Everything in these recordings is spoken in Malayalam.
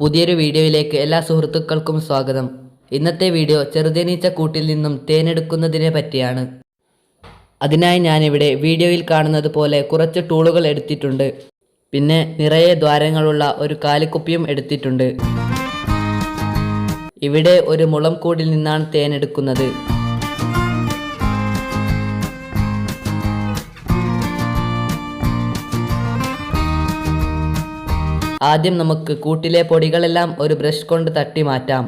പുതിയൊരു വീഡിയോയിലേക്ക് എല്ലാ സുഹൃത്തുക്കൾക്കും സ്വാഗതം. ഇന്നത്തെ വീഡിയോ ചെറുതേനീച്ച കൂട്ടിൽ നിന്നും തേനെടുക്കുന്നതിനെ പറ്റിയാണ്. അതിനായി ഞാനിവിടെ വീഡിയോയിൽ കാണുന്നത് പോലെ കുറച്ച് ടൂളുകൾ എടുത്തിട്ടുണ്ട്. പിന്നെ നിറയെ ദ്വാരങ്ങളുള്ള ഒരു കാലിക്കുപ്പിയും എടുത്തിട്ടുണ്ട്. ഇവിടെ ഒരു മുളം കൂടിൽ നിന്നാണ് തേനെടുക്കുന്നത്. ആദ്യം നമുക്ക് കൂട്ടിലെ പൊടികളെല്ലാം ഒരു ബ്രഷ് കൊണ്ട് തട്ടി മാറ്റാം.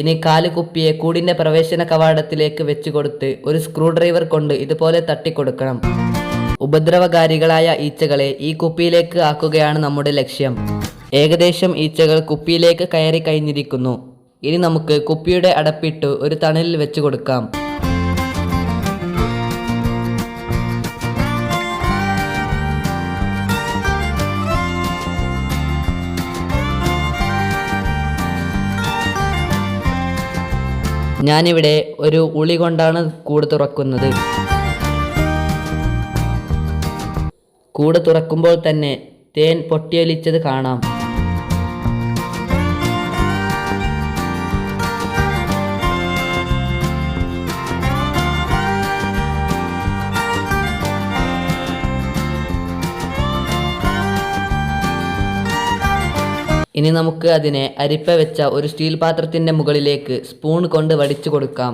ഇനി കാൽ കുപ്പിയെ കൂടിന്റെ പ്രവേശന കവാടത്തിലേക്ക് വെച്ച് കൊടുത്ത് ഒരു സ്ക്രൂ ഡ്രൈവർ കൊണ്ട് ഇതുപോലെ തട്ടിക്കൊടുക്കണം ഉപദ്രവകാരികളായ ഈച്ചകളെ ഈ കുപ്പിയിലേക്ക് ആക്കുകയാണ് നമ്മുടെ ലക്ഷ്യം. ഏകദേശം ഈച്ചകൾ കുപ്പിയിലേക്ക് കയറി കഴിഞ്ഞിരിക്കുന്നു. ഇനി നമുക്ക് കുപ്പിയുടെ അടപ്പിട്ട് ഒരു തണലിൽ വെച്ച് കൊടുക്കാം. ഞാനിവിടെ ഒരു ഉളി കൊണ്ടാണ് കൂട് തുറക്കുന്നത്. കൂട് തുറക്കുമ്പോൾ തന്നെ തേൻ പൊട്ടിയൊലിച്ചത് കാണാം. ഇനി നമുക്ക് അതിനെ അരിപ്പ വെച്ച ഒരു സ്റ്റീൽ പാത്രത്തിന്റെ മുകളിലേക്ക് സ്പൂൺ കൊണ്ട് വടിച്ചു കൊടുക്കാം.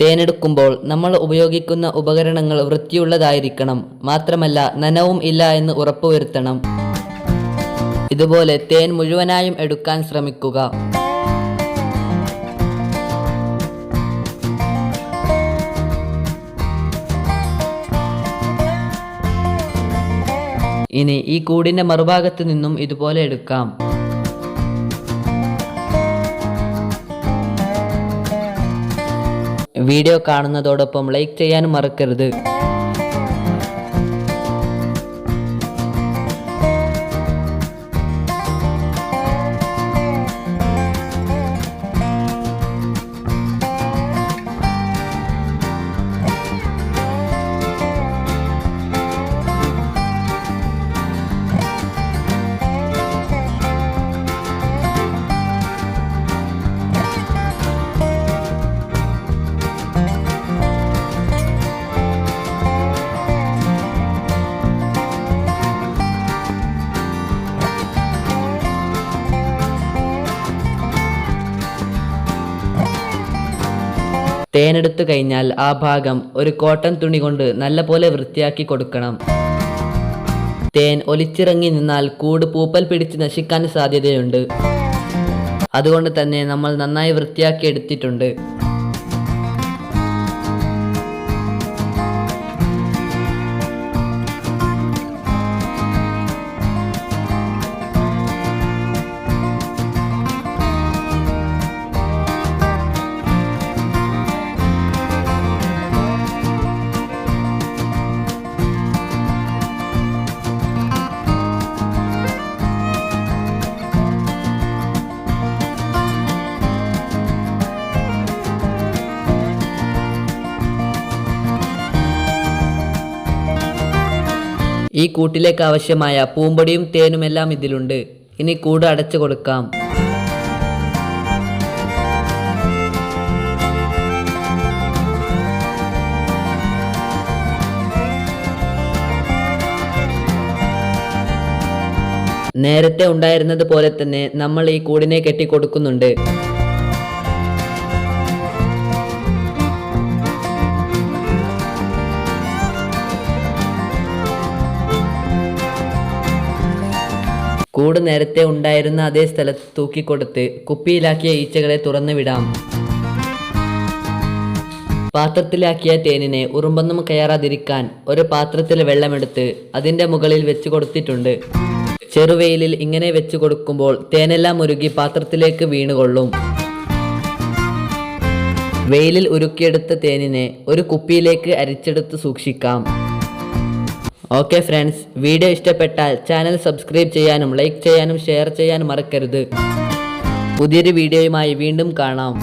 തേനെടുക്കുമ്പോൾ നമ്മൾ ഉപയോഗിക്കുന്ന ഉപകരണങ്ങൾ വൃത്തിയുള്ളതായിരിക്കണം. മാത്രമല്ല നനവും ഇല്ല എന്ന് ഉറപ്പുവരുത്തണം. ഇതുപോലെ തേൻ മുഴുവനായും എടുക്കാൻ ശ്രമിക്കുക. ഇനി ഈ കൂടിന്റെ മറുഭാഗത്ത് നിന്നും ഇതുപോലെ എടുക്കാം. വീഡിയോ കാണുന്നതോടൊപ്പം ലൈക്ക് ചെയ്യാനും മറക്കരുത്. തേനെടുത്തു കഴിഞ്ഞാൽ ആ ഭാഗം ഒരു കോട്ടൺ തുണി കൊണ്ട് നല്ലപോലെ വൃത്തിയാക്കി കൊടുക്കണം. തേൻ ഒലിച്ചിറങ്ങി നിന്നാൽ കൂട് പൂപ്പൽ പിടിച്ച് നശിക്കാൻ സാധ്യതയുണ്ട്. അതുകൊണ്ട് തന്നെ നമ്മൾ നന്നായി വൃത്തിയാക്കി എടുത്തിട്ടുണ്ട്. ഈ കൂട്ടിലേക്ക് ആവശ്യമായ പൂമ്പൊടിയും തേനുമെല്ലാം ഇതിലുണ്ട്. ഇനി കൂട് അടച്ചു കൊടുക്കാം. നേരത്തെ ഉണ്ടായിരുന്നത് പോലെ തന്നെ നമ്മൾ ഈ കൂടിനെ കെട്ടിക്കൊടുക്കുന്നുണ്ട്. കൂട് നേരത്തെ ഉണ്ടായിരുന്ന അതേ സ്ഥലത്ത് തൂക്കിക്കൊടുത്ത് കുപ്പിയിലാക്കിയ ഈച്ചകളെ തുറന്നു വിടാം. പാത്രത്തിലാക്കിയ തേനിനെ ഉറുമ്പൊന്നും കയറാതിരിക്കാൻ ഒരു പാത്രത്തിൽ വെള്ളമെടുത്ത് അതിന്റെ മുകളിൽ വെച്ച് കൊടുത്തിട്ടുണ്ട്. ചെറുവെയിലിൽ ഇങ്ങനെ വെച്ച് കൊടുക്കുമ്പോൾ തേനെല്ലാം ഉരുകി പാത്രത്തിലേക്ക് വീണുകൊള്ളും. വെയിലിൽ ഉരുക്കിയെടുത്ത തേനിനെ ഒരു കുപ്പിയിലേക്ക് അരിച്ചെടുത്ത് സൂക്ഷിക്കാം. ഓക്കെ ഫ്രണ്ട്സ് വീഡിയോ ഇഷ്ടപ്പെട്ടാൽ ചാനൽ സബ്സ്ക്രൈബ് ചെയ്യാനും ലൈക്ക് ചെയ്യാനും ഷെയർ ചെയ്യാനും മറക്കരുത്. പുതിയൊരു വീഡിയോയുമായി വീണ്ടും കാണാം.